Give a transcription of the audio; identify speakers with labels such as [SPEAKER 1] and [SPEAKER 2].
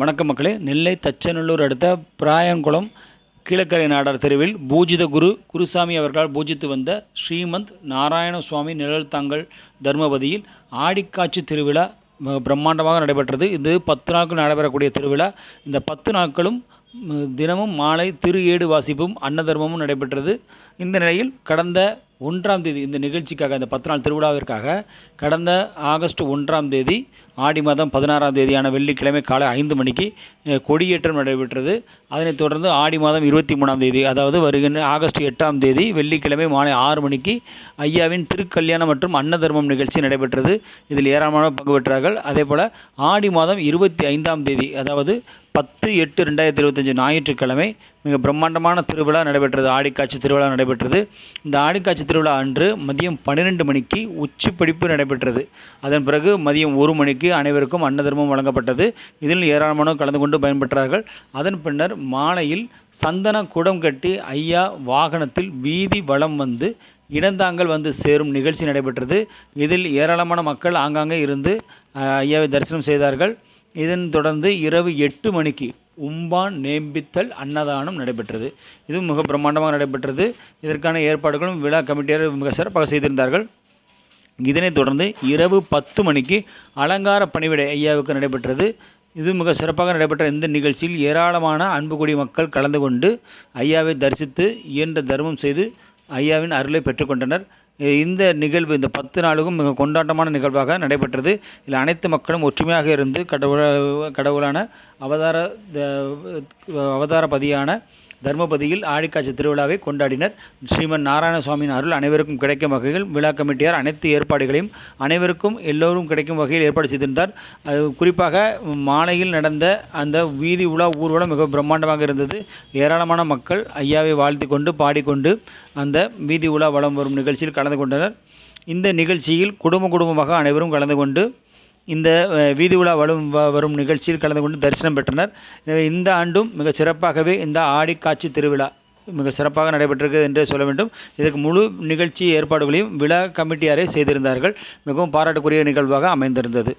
[SPEAKER 1] வணக்கம் மக்களே. நெல்லை தச்சநல்லூர் அடுத்த பிராயங்குளம் கீழக்கரை நாடார் தெருவில் பூஜித குரு குருசாமி அவர்களால் பூஜித்து வந்த ஸ்ரீமந்த் நாராயண சுவாமி நிழல் தாங்கல் தர்மபதியில் ஆடிக்காட்சி திருவிழா பிரம்மாண்டமாக நடைபெற்றது. இது பத்து நாட்கள் நடைபெறக்கூடிய திருவிழா. இந்த பத்து நாட்களும் தினமும் மாலை திரு ஏடு வாசிப்பும் அன்னதர்மமும் நடைபெற்றது. இந்த நிலையில் கடந்த ஒன்றாம் தேதி இந்த நிகழ்ச்சிக்காக இந்த பத்து நாள் திருவிழாவிற்காக கடந்த ஆகஸ்ட் ஒன்றாம் தேதி ஆடி மாதம் பதினாறாம் தேதியான வெள்ளிக்கிழமை காலை ஐந்து மணிக்கு கொடியேற்றம் நடைபெற்றது. அதனைத் தொடர்ந்து ஆடி மாதம் இருபத்தி மூணாம் தேதி அதாவது வருகின்ற ஆகஸ்ட் எட்டாம் தேதி வெள்ளிக்கிழமை மாலை ஆறு மணிக்கு ஐயாவின் திருக்கல்யாணம் மற்றும் அன்னதர்மம் நிகழ்ச்சி நடைபெற்றது. இதில் ஏராளமான பங்கு பெற்றார்கள். அதேபோல் ஆடி மாதம் இருபத்தி ஐந்தாம் தேதி அதாவது பத்து எட்டு ரெண்டாயிரத்தி இருபத்தஞ்சி ஞாயிற்றுக்கிழமை மிக பிரம்மாண்டமான திருவிழா நடைபெற்றது. ஆடிக்காட்சி திருவிழா நடைபெற்றது. இந்த ஆடிக்காட்சி திருவிழா அன்று மதியம் பன்னிரெண்டு மணிக்கு உச்சி படிப்பு நடைபெற்றது. அதன் பிறகு மதியம் ஒரு மணிக்கு அனைவருக்கும் அன்னதர்மம் வழங்கப்பட்டது. இதில் ஏராளமானோர் கலந்து கொண்டு பயன்பெற்றார்கள். அதன் பின்னர் மாலையில் சந்தன குடம் கட்டி ஐயா வாகனத்தில் வீதி வளம் வந்து இடந்தாங்கல் வந்து சேரும் நிகழ்ச்சி நடைபெற்றது. இதில் ஏராளமான மக்கள் ஆங்காங்கே இருந்து ஐயாவை தரிசனம் செய்தார்கள். இதன் தொடர்ந்து இரவு எட்டு மணிக்கு உம்பான் நேம்பித்தல் அன்னதானம் நடைபெற்றது. இதுவும் மிக பிரம்மாண்டமாக நடைபெற்றது. இதற்கான ஏற்பாடுகளும் விழா கமிட்டியார் மிக சிறப்பாக செய்திருந்தார்கள். இதனைத் தொடர்ந்து இரவு பத்து மணிக்கு அலங்கார பணிவிடை ஐயாவுக்கு நடைபெற்றது. இது மிக சிறப்பாக நடைபெற்ற இந்த நிகழ்ச்சியில் ஏராளமான அன்புக்குடி மக்கள் கலந்து கொண்டு ஐயாவை தரிசித்து இயன்ற தர்மம் செய்து ஐயாவின் அருளை பெற்றுக்கொண்டனர் இந்த நிகழ்வு இந்த பத்து நாளுக்கும் மிக கொண்டாட்டமான நிகழ்வாக நடைபெற்றது. இதில் அனைத்து மக்களும் ஒற்றுமையாக இருந்து கடவுள கடவுளான அவதார த- அவதாரபதியான தர்மபதியில் ஆழிக்காட்சி திருவிழாவை கொண்டாடினர். ஸ்ரீமன் நாராயணசுவாமியின் அருள் அனைவருக்கும் கிடைக்கும் வகையில் விழா கமிட்டியார் அனைத்து ஏற்பாடுகளையும் அனைவருக்கும் எல்லோரும் கிடைக்கும் வகையில் ஏற்பாடு செய்திருந்தார். அது குறிப்பாக மாலையில் நடந்த அந்த வீதி உலா ஊர்வலம் மிக பிரம்மாண்டமாக இருந்தது. ஏராளமான மக்கள் ஐயாவை வாழ்த்தி கொண்டு பாடிக்கொண்டு அந்த வீதி உலா வலம் வரும் நிகழ்ச்சியில் கலந்து கொண்டனர். இந்த நிகழ்ச்சியில் குடும்ப குடும்பமாக அனைவரும் கலந்து கொண்டு இந்த வீதி உலா வரும் வ- வரும் நிகழ்ச்சியில் கலந்து கொண்டு தரிசனம் பெற்றனர். எனவே இந்த ஆண்டும் மிக சிறப்பாகவே இந்த ஆடிக்காட்சி திருவிழா மிக சிறப்பாக நடைபெற்றிருக்கிறது என்றே சொல்ல வேண்டும். இதற்கு முழு நிகழ்ச்சி ஏற்பாடுகளையும் விழா கமிட்டியாரே செய்திருந்தார்கள். மிகவும் பாராட்டுக்குரிய நிகழ்வாக அமைந்திருந்தது.